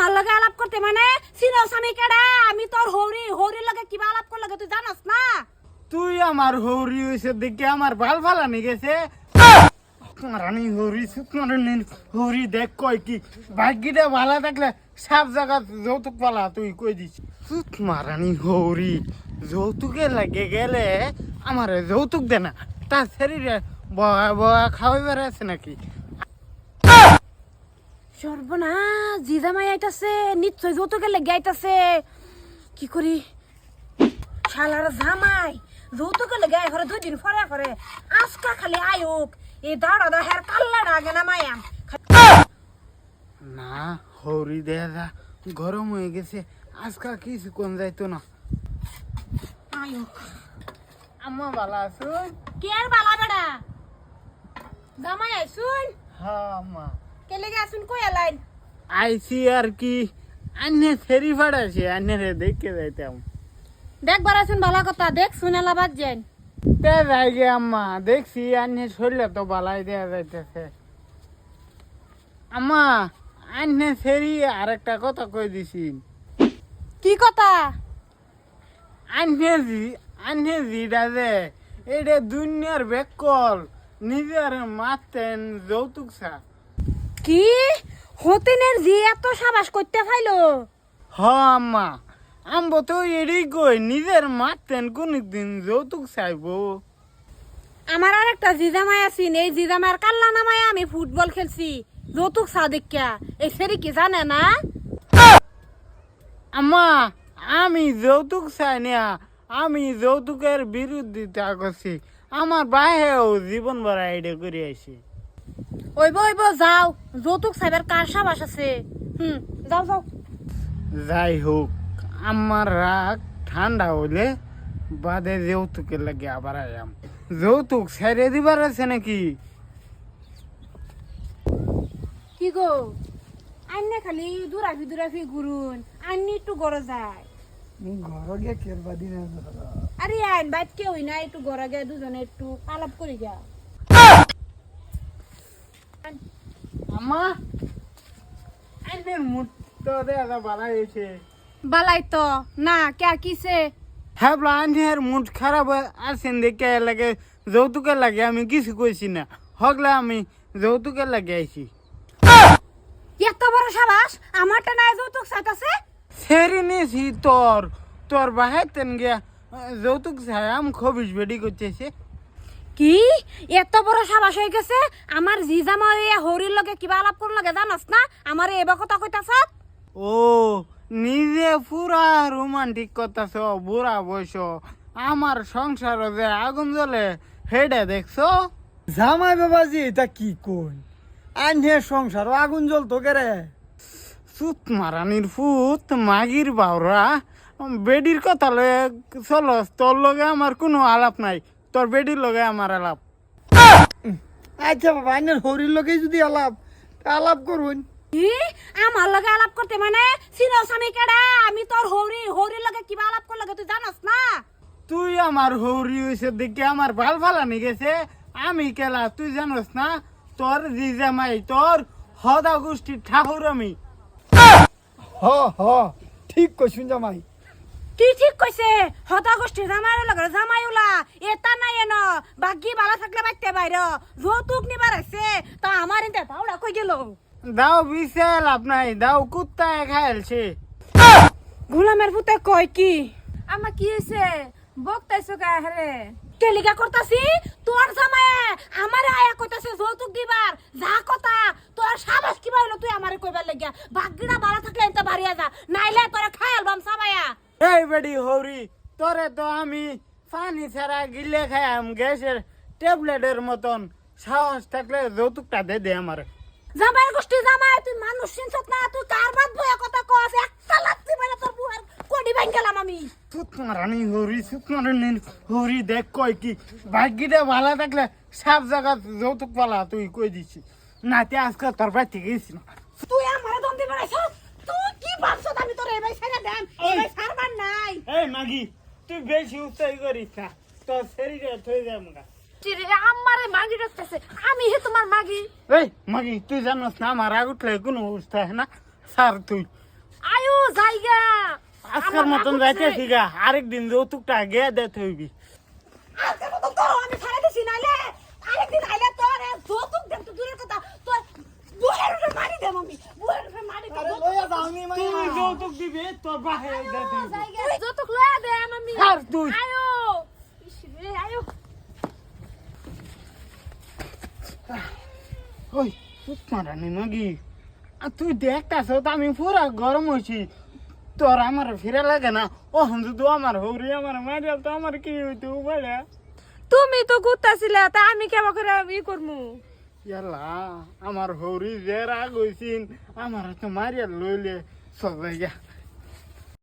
আমার লগে আলাপ করতে মানে? চিনস আমি কেডা? আমি তোর হৌরি হৌরির লগে কিবা আলাপ করলে তুই জানাস না? তুই আমার হৌরি হয়েছে দেখে আমার ভালো ভালো ফালানি গেছে। রানী হৌরি সুকমারানি হৌরি, দেখ কয় কি। ভাগ্যিটা ভালো থাকলে সব জায়গা যৌতুক পালা, তুই কই দিস? সুকমারানি হৌরি, যৌতুকে লাগে গেলে আমার যৌতুক দে না। তার শরীরে বয়া বয়া খাওয়াই আছে নাকি? সর্বনা জিজামাই আইতাছে নিশ্চয় যৌতুকে লেগে আইতাছে। কি করি? শালার জামাই যৌতুকে লেগে আই ঘরে দুই দিন পরে করে আজকা খালি আয়ুক এই দাঁড়া দা হের কাল্লাটা আগে না মায়াম না হৌরি দেয়া যা গরম হয়ে গেছে আজকাল কিছু কোন যাইতো না। আয়ুক আম্মা ভালো আছো কে আর বালা বেড়া জামাই আইসুন? হ্যাঁ আম্মা। কে লেগে আসুন কই এলাইন আইসি আর কি। আন্নে ফেরি ফাড়াছে আন্নে দেখে যাইতাম দেখবার আসুন ভালো কথা। দেখ শুনে লাবাদ তে যাই গে আম্মা দেখছি আন্নে শরীরে তো বালাই দেয়া যাইতেছে। আম্মা আন্নে ফেরি আরেকটা কথা কই দিছি। কি কথা? আন্নে জি আন্নে যে এটা দুনিয়ার বেকল নিজের মাতেন যৌতুক সা কি? হতিনের জি এত সাবাস করতে ফাইলো হ আম্মা। আম্ব তো এড়ি কই নিজের মাতেন কোনদিন যৌতুক চাইব। আমার আর একটা জিজামাই আছিন এই জিজামার কাল্লা নামায় আমি ফুটবল খেলছি যৌতুক সাদিকা এই সেরি কি জানে না? আম্মা আমি যৌতুক চাই না আমি যৌতুকের বিরোধিতা করছি। আমার বাইরেও জীবন ভরা আইডিয়া করে আইছি ওইব ওইব যাও। যৌতুক সাইবার কার সাবাস আছে? হুম যাও যাও। যাই হোক আমার রাগ ঠান্ডা হইলে বাদে যৌতুকের লাগে আবার আয়াম। যৌতুক ছেড়ে দিবার আছে নাকি? কি গো? আন্নে খালি দূরাফি দূরাফি ঘুরুন। আন্নি একটু গড়ে যায়। ঘর গিয়ে কেরবা দিন আরে আইন বাইত কেউ না একটু গড়ে গে দুজনে একটু আলাপ করি গা আম্মা? আইনের মুঠ তো দেখা হয়েছে বালাই তো। না কে কিসে হ্যাঁ আইনের মুড খারাপ আছেন দেখে লাগে যৌতুকের লাগে আমি কিছু কইছি না। হগলে আমি যৌতুকের লাগে আইছি। এত বড় সাবাস আমারটা নাই যৌতুক চাইতাছে সেরে নিয়েছি তোর তোর বাহাইতেন গিয়া যৌতুক চাই আম খবিস বেডি করতেছে। কি? এত বড় সাবাস হয়ে গেছে। আমার জিজামা এই হরির লগে কিবা আলাপ করুন লাগে জানাস না? আমার এবার কথা কইতাছ ও নিজে পুরা রোমান্টিক করতেছ বুড়া বয়স। আমার সংসার যে আগুন জ্বলে হেডে দেখছ? জামাই বাবাজি এটা কি কই আইনে সংসার আগুন জ্বলতো কেরে সুত মারানির ফুত মাগির বাউরা বেডির কথা লয়ে চলো তোর লগে আমার কোনো আলাপ নাই। তোর বেডির লগে আমার আলাপ। আচ্ছা বাবা আইনের হরির লোকে যদি আলাপ আলাপ করুন। কি আমার লগে আলাপ করতে মানে? চিনস আমি কেডা? আমি তোর হরি হরির লগে কিবা আলাপ করলে তুই জানাস না? তুই আমার হৌরি হয়েছে দেখে আমার ভালো ফালানি গেছে। আমি কেলা তুই জানোস না? তোর জিজামাই তোর হদা গোষ্ঠীর ঠাকুর আমি। হ হ ঠিক কইছুন জামাই। কি ঠিক কইছে হতা গোষ্ঠী জামাই লগে জামাই উলা এটা নাই এন বাকি বালা থাকলে বাইতে বাইর যৌতুক নিবার আছে তা আমার ইনতে তাওড়া কই গেল। দাও বিশাল আপনাই দাও কুত্তায় খাইলছে গোলামের পুতে কয় কি? আমা কি হয়েছে বকতাইছো কা হারে কেলিকা করতাছি তোর জামাই আমার আয়া কইতাছে যৌতুক দিবার যা কথা তোর সাবাস কি বাইলো তুই আমারে কইবার লাগিয়া। বাগড়া বালা থাকলে এনতে বাড়িয়া যা নাইলে তোরে খায়াল বাম সাবায়া এই বেডি হৌরি তোরে তো আমি পানি ছাড়া গিলে খাইম গ্যাসের ট্যাবলেটের মতন। সাহস থাকলে যৌতুকটা দে দে আমার। জামাই গোষ্ঠী জামাই তুই মানুষ চিনছত না? তুই কার বাদ বয়া কথা কস? একটা লাগছি মানে তোর বুয়ার কোডি ভাঙ গেলাম আমি। সুতমারানি হরি সুতমারানি হরি দেখ কয় কি। ভাগ্যিটা ভালো থাকলে সব জায়গা যৌতুক পালা তুই কই দিছি না তে আজকে তোর বাড়ি থেকে গেছি না। তুই আমারে দন্দি বেড়াইছ তুই কি ভাবছত আমি তোর এবাই ছেড়ে দেন এবাই সারবার নাই। এই মাগি তুই বেশি উৎসাহী করিস না। তোর শরীরে থই যায় মুগা চিরে আমারে মাগি ডাকতেছে। আমি হে তোমার মাগি। এই মাগি তুই জানোস না আমার কোনো না। তুই। আয়ু জায়গা। আজকের মতন আরেকদিন যৌতুকটা গে আজকের মতো তো আমি ছাড়া দিছি নাইলে আরেকদিন আইলে তোর যৌতুক দেব তো দূরের কথা। তোর বুহের উপরে মারি দেব আমি বুহের উপরে মারি দেব যৌতুক দিবি তোর বাহে যৌতুক লয়া দে আমি আর তুই। আয়ো। আয়ো। ওই মারানি নাকি আর তুই দেখতাছ তো আমি পুরা গরম হয়েছি তোর আমার ফিরে লাগে না। ও যদি আমার হৌরি আমার মারিয়াল তো আমার কি হইতে বলে তুমি তো গুতাছিলা তা আমি কেমন করে ই করমু? ইয়াল্লা আমার হৌরি যে রাগ হয়েছিন আমার তো মারিয়াল লইলে। চল গা